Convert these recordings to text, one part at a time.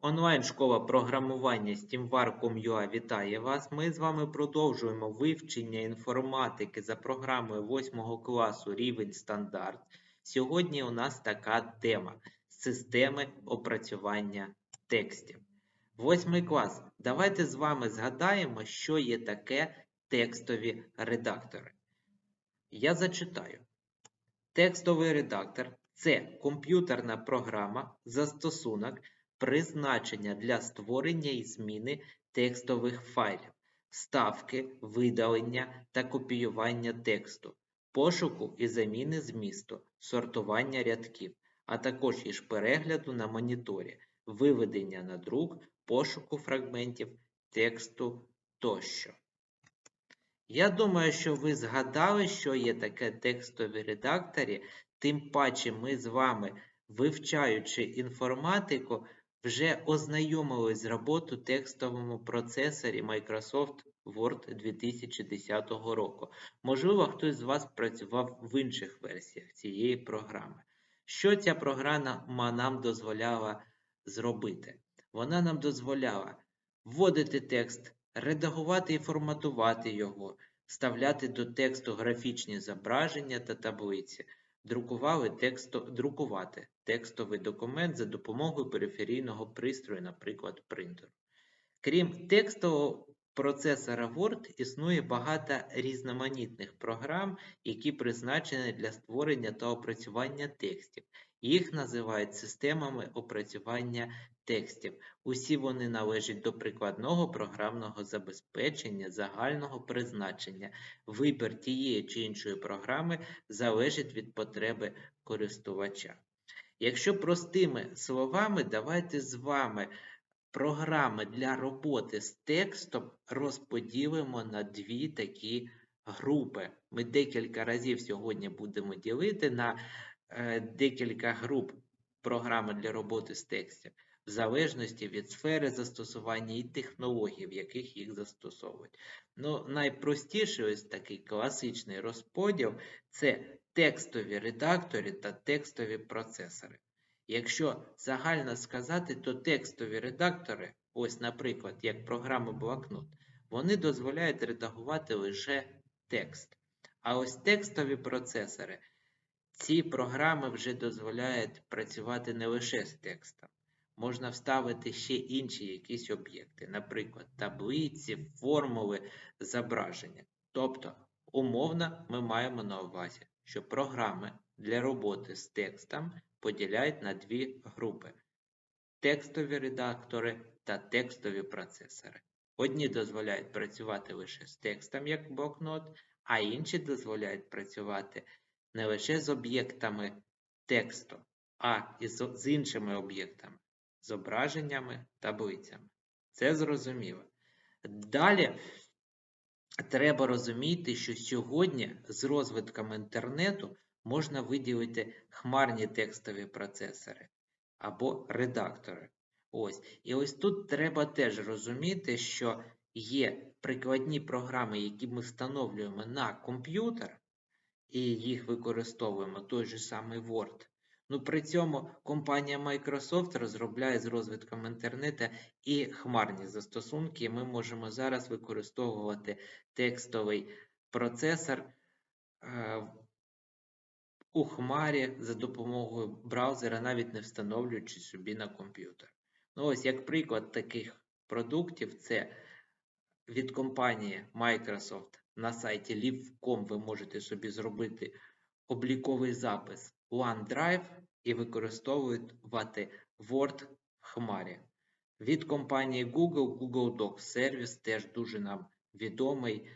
Онлайн-школа програмування SteamVar.com.ua вітає вас. Ми з вами продовжуємо вивчення інформатики за програмою 8 класу рівень стандарт. Сьогодні у нас така тема системи опрацювання текстів. Восьмий клас. Давайте з вами згадаємо, що є таке текстові редактори. Я зачитаю. Текстовий редактор це комп'ютерна програма, застосунок, призначення для створення і зміни текстових файлів, вставки, видалення та копіювання тексту, пошуку і заміни змісту, сортування рядків, а також і перегляду на моніторі, виведення на друк, пошуку фрагментів тексту тощо. Я думаю, що ви згадали, що є таке текстові редакторі, тим паче ми з вами, вивчаючи інформатику, вже ознайомились з роботою текстовому процесорі Microsoft Word 2010 року. Можливо, хтось з вас працював в інших версіях цієї програми. Що ця програма нам дозволяла зробити? Вона нам дозволяла вводити текст, редагувати і форматувати його, вставляти до тексту графічні зображення та таблиці, друкували тексто, друкувати текстовий документ за допомогою периферійного пристрою, наприклад, принтеру. Крім текстового процесора Word, існує багато різноманітних програм, які призначені для створення та опрацювання текстів. Їх називають системами опрацювання текстів. Усі вони належать до прикладного програмного забезпечення загального призначення. Вибір тієї чи іншої програми залежить від потреби користувача. Якщо простими словами, давайте з вами програми для роботи з текстом розподілимо на дві такі групи. Ми декілька разів сьогодні будемо ділити на декілька груп програми для роботи з текстом, в залежності від сфери застосування і технологій, в яких їх застосовують. Ну, найпростіший ось такий класичний розподіл це текстові редактори та текстові процесори. Якщо загально сказати, то текстові редактори, ось, наприклад, як програма блокнот, вони дозволяють редагувати лише текст. А ось текстові процесори, ці програми вже дозволяють працювати не лише з текстом. Можна вставити ще інші якісь об'єкти, наприклад, таблиці, формули, зображення. Тобто, умовно, ми маємо на увазі, що програми для роботи з текстом поділяють на дві групи: текстові редактори та текстові процесори. Одні дозволяють працювати лише з текстом, як блокнот, а інші дозволяють працювати не лише з об'єктами тексту, а і з, іншими об'єктами, зображеннями, таблицями. Це зрозуміло. Далі треба розуміти, що сьогодні з розвитком інтернету можна виділити хмарні текстові процесори або редактори. Ось. І ось тут треба теж розуміти, що є прикладні програми, які ми встановлюємо на комп'ютер, і їх використовуємо той же самий Word. Ну, при цьому компанія Microsoft розробляє з розвитком інтернету і хмарні застосунки, і ми можемо зараз використовувати текстовий процесор е, у хмарі за допомогою браузера, навіть не встановлюючи собі на комп'ютер. Ну, ось як приклад таких продуктів, це від компанії Microsoft на сайті live.com ви можете собі зробити обліковий запис OneDrive і використовувати Word в хмарі. Від компанії Google, Google Docs сервіс теж дуже нам відомий.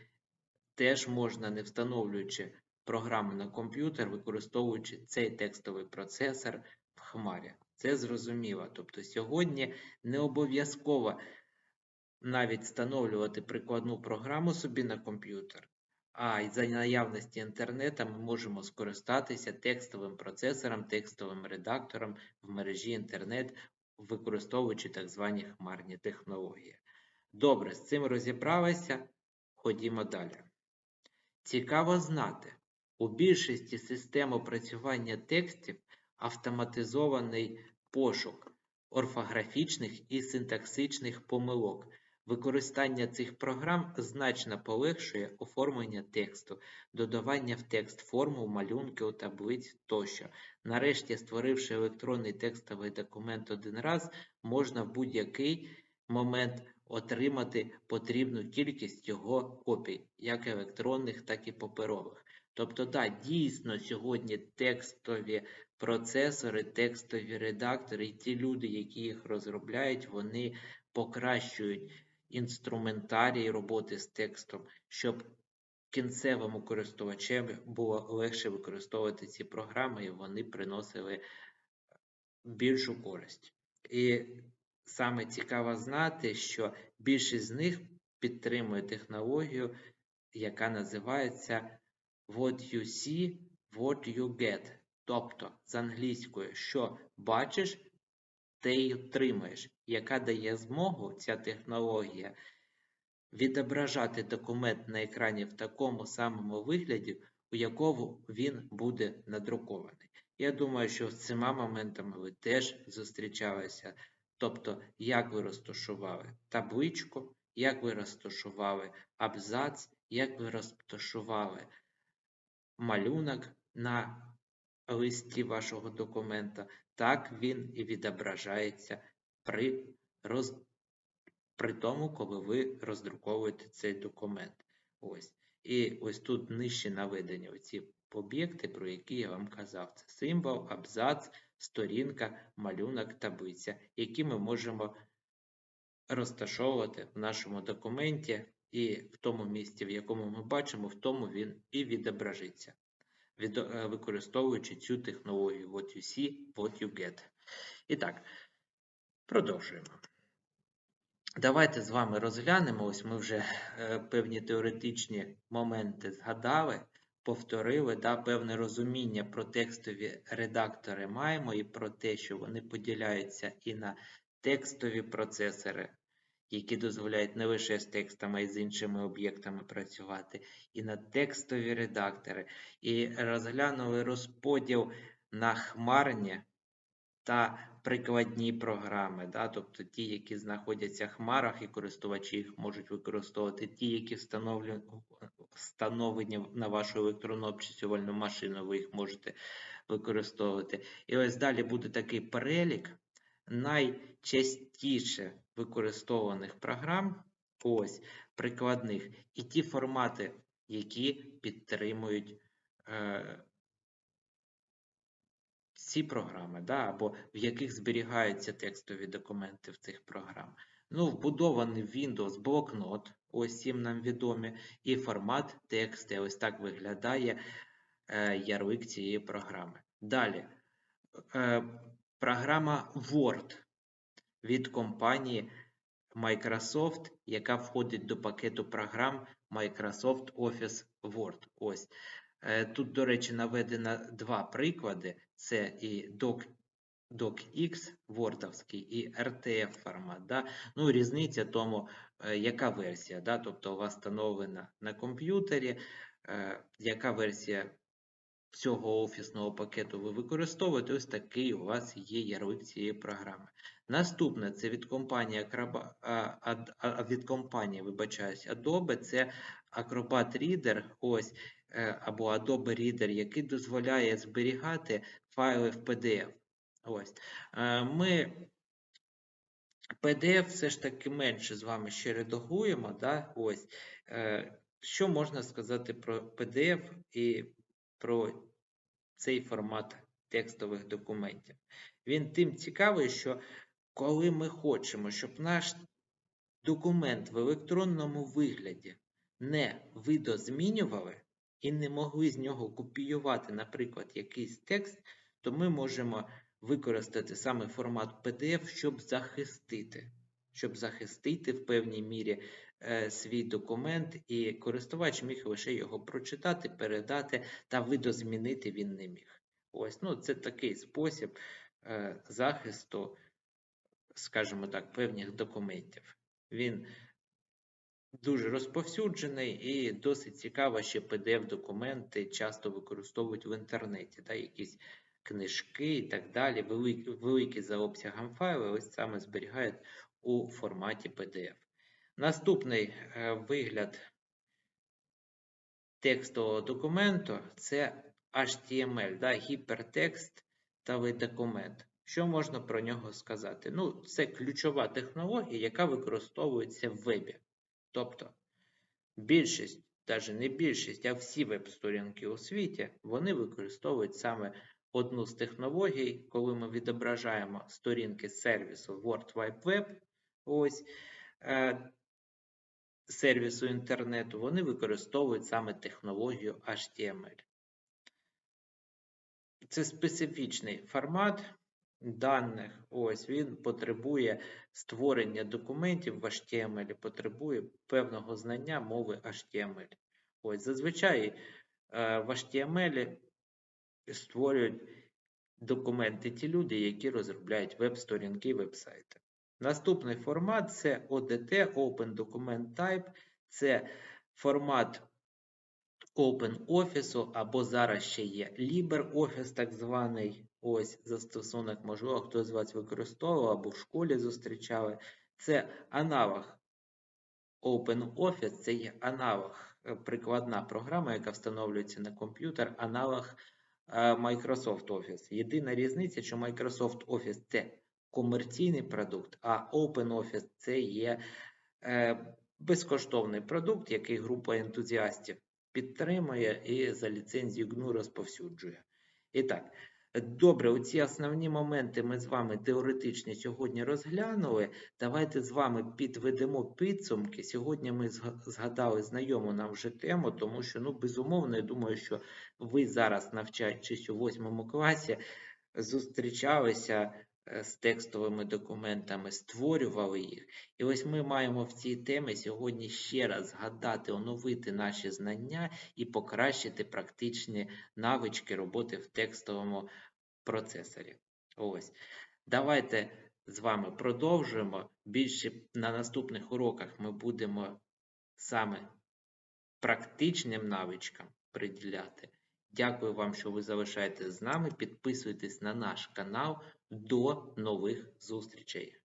Теж можна, не встановлюючи програми на комп'ютер, використовуючи цей текстовий процесор в хмарі. Це зрозуміло. Тобто сьогодні не обов'язково навіть встановлювати прикладну програму собі на комп'ютер, а й за наявності інтернету ми можемо скористатися текстовим процесором, текстовим редактором в мережі інтернет, використовуючи так звані хмарні технології. Добре, з цим розібралися. Ходімо далі. Цікаво знати, у більшості систем опрацювання текстів автоматизований пошук. орфографічних і синтаксичних помилок. Використання цих програм значно полегшує оформлення тексту, додавання в текст формул, малюнків, таблиць тощо. Нарешті, створивши електронний текстовий документ один раз, можна в будь-який момент отримати потрібну кількість його копій, як електронних, так і паперових. Тобто, да, дійсно сьогодні текстові процесори, текстові редактори і ті люди, які їх розробляють, вони покращують інструментарій роботи з текстом, щоб кінцевому користувачеві було легше використовувати ці програми, і вони приносили більшу користь. І саме цікаво знати, що більшість з них підтримує технологію, яка називається What you see, what you get. Тобто з англійською, що бачиш, те й отримаєш, яка дає змогу ця технологія відображати документ на екрані в такому самому вигляді, у якому він буде надрукований. Я думаю, що з цими моментами ви теж зустрічалися. Тобто, як ви розташували табличку, як ви розташували абзац, як ви розташували малюнок на листі вашого документа, так він і відображається при, роз... при тому, коли ви роздруковуєте цей документ. Ось. І ось тут нижче наведені оці об'єкти, про які я вам казав. Це символ, абзац, сторінка, малюнок, таблиця, які ми можемо розташовувати в нашому документі, і в тому місці, в якому ми бачимо, в тому він і відображиться, від, використовуючи цю технологію What you see, what you get. І так, продовжуємо. Давайте з вами розглянемо. Ось ми вже е, певні теоретичні моменти згадали, повторили, да, певне розуміння про текстові редактори маємо і про те, що вони поділяються і на текстові процесори, які дозволяють не лише з текстами, а й з іншими об'єктами працювати, і на текстові редактори, і розглянули розподіл на хмарні та прикладні програми, да? тобто ті, які знаходяться в хмарах, і користувачі їх можуть використовувати, ті, які встановлені, на вашу електронну обчислювальну машину, ви їх можете використовувати. І ось далі буде такий перелік найчастіше використовуваних програм, ось прикладних, і ті формати, які підтримують. Е, ці програми, да, або в яких зберігаються текстові документи в цих програм. Ну, вбудований в Windows блокнот, ось цим нам відомі, і формат тексту. Ось так виглядає е, ярлик цієї програми. Далі, е, програма Word від компанії Microsoft, яка входить до пакету програм Microsoft Office Word. Ось. Е, тут, до речі, наведено два приклади: це і Doc, DocX Wordовський і RTF формат. Да? Ну, Різниця тому, е, яка версія. Да? Тобто у вас встановлена на комп'ютері, е, яка версія цього офісного пакету ви використовуєте, ось такий у вас є ярлик цієї програми. Наступне це від компанії від компанії, вибачаюсь, Adobe, це Acrobat Reader, ось, е, або Adobe Reader, який дозволяє зберігати файли в PDF. Ось. Е, ми PDF все ж таки менше з вами ще редагуємо. Да? Ось. Е, що можна сказати про PDF і про цей формат текстових документів? Він тим цікавий, що коли ми хочемо, щоб наш документ в електронному вигляді не видозмінювали і не могли з нього копіювати, наприклад, якийсь текст, то ми можемо використати саме формат PDF, щоб захистити, щоб захистити в певній мірі свій документ, і користувач міг лише його прочитати, передати та видозмінити він не міг. Ось, ну, Це такий спосіб е, захисту, скажімо так, певних документів. Він дуже розповсюджений і досить цікаво, що PDF-документи часто використовують в інтернеті, та, якісь книжки і так далі, великі, великі за обсягом файли, ось саме зберігають у форматі PDF. Наступний е, вигляд текстового документу це HTML, да, гіпертекстовий документ. Що можна про нього сказати? Ну, це ключова технологія, яка використовується в вебі. Тобто більшість, навіть не більшість, а всі веб-сторінки у світі, вони використовують саме одну з технологій, коли ми відображаємо сторінки сервісу World Wide Web, ось, е, сервісу інтернету, вони використовують саме технологію HTML. Це специфічний формат даних. Ось він потребує створення документів в HTML, потребує певного знання мови HTML. Ось зазвичай е, в HTML створюють документи ті люди, які розробляють веб-сторінки, веб-сайти. Наступний формат це ODT, Open Document Type. Це формат OpenOffice, або зараз ще є LibreOffice, так званий ось застосунок, можливо, хтось з вас використовував або в школі зустрічали. Це аналог OpenOffice, це є аналог, е, прикладна програма, яка встановлюється на комп'ютер, аналог е, Microsoft Office. Єдина різниця, що Microsoft Office це комерційний продукт, а OpenOffice це є е, безкоштовний продукт, який група ентузіастів підтримує і за ліцензію GNU розповсюджує. І так, добре, оці основні моменти ми з вами теоретичні сьогодні розглянули. Давайте з вами підведемо підсумки. Сьогодні ми згадали знайому нам вже тему, тому що, ну, безумовно, я думаю, що ви зараз, навчаючись у восьмому класі, зустрічалися з текстовими документами, створювали їх. І ось ми маємо в цій темі сьогодні ще раз згадати, оновити наші знання і покращити практичні навички роботи в текстовому процесорі. Ось. Давайте з вами продовжуємо. Більше на наступних уроках ми будемо саме практичним навичкам приділяти. Дякую вам, що ви залишаєтесь з нами. Підписуйтесь на наш канал. До нових зустрічей!